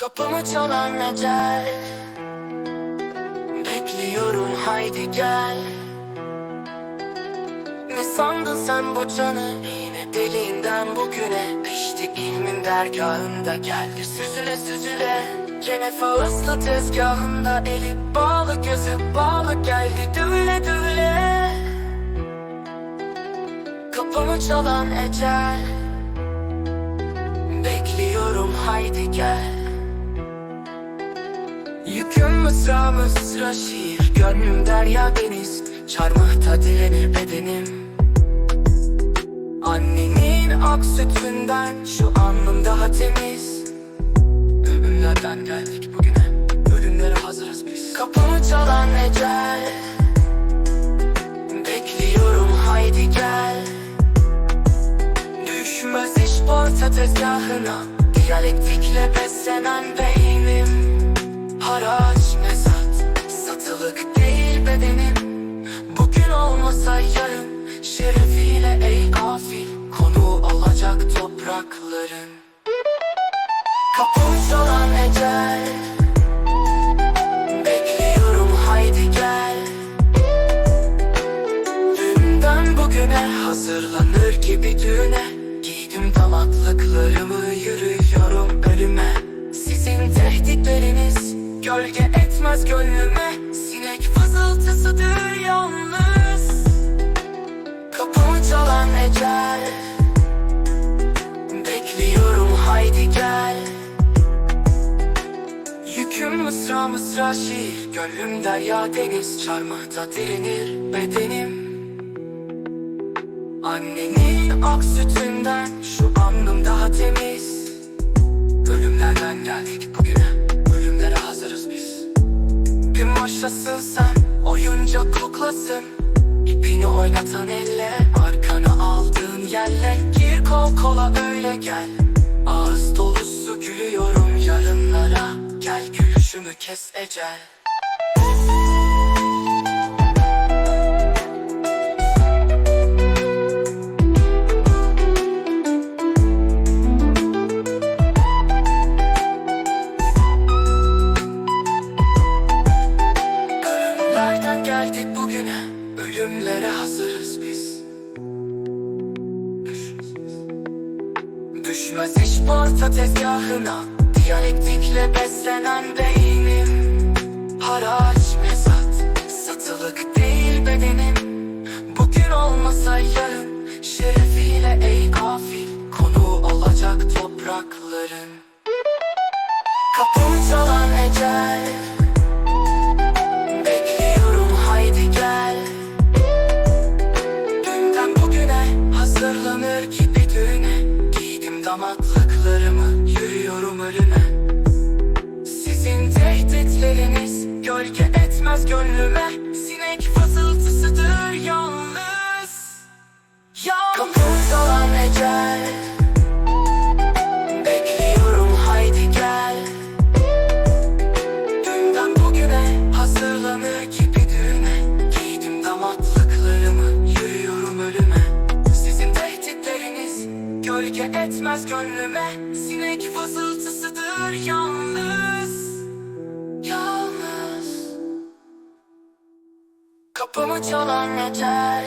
Kapımı çalan ecel Bekliyorum haydi gel. Ne sandın sen bu canı? Yine deliğinden bugüne. Pişti ilmin dergahında geldi Süzüle süzüle. Cenef ağızlı tezgahında Eli bağlı gözü bağlı geldi Düğüle düğüle Kapımı çalan ecel. Bekliyorum haydi gel Yüküm mısra mısra şiir? Gönlüm derya deniz. Çarmıhta direnir bedenim. Annenin ak sütünden Şu alnım daha temiz. Ölümlerden geldik bugüne. Ölümlere hazırız biz. Kapımı çalan ecel. Bekliyorum haydi gel. Düşmez iş borsa tezgahına. Diyalektikle beslenen beynim Bekliyorum haydi gel. Dünden bugüne hazırlanır gibi düğüne Giydim damatlıklarımı yürüyorum ölüme Sizin tehditleriniz gölge etmez gönlüme. Sinek fızıltısıdır yalnız mısra mısra şiir Gönlüm derya deniz Çarmıhta direnir bedenim. Annenin ak sütünden Şu alnım daha temiz. Ölümlerden geldik bugüne. Ölümlere hazırız biz. Bir maşasın sen Oyuncak kuklasın. İpini oynatan elle Arkana aldığın yerle. Gir kol kola öyle gel. Ağız dolusu gülüyorum yarınlara. Gel gülüşümü kes ecel Ölümlerden geldik bugüne Ölümlere hazırız biz. Düşmez iş borsa tezgahına Diyalektikle beslenen beynim. Haraç mesat Satılık değil bedenim. Bugün olmasa yarın Şerefiyle ey gafil Konu olacak toprakların. Kapımı çalan ecel. Bekliyorum haydi gel. Dünden bugüne hazırlanır gibi düğüne Giydim damatlıklarımı etmez gönlüme Sinek fısıltısıdır yalnız. Ya Kapımız olan ecel. Bekliyorum haydi gel. Dünden bugüne hazırlanır gibi düğüne Giydim damatlıklarımı yürüyorum ölüme. Sizin tehditleriniz gölge etmez gönlüme. Sinek fısıltısıdır yalnız Kapımı çalan ecel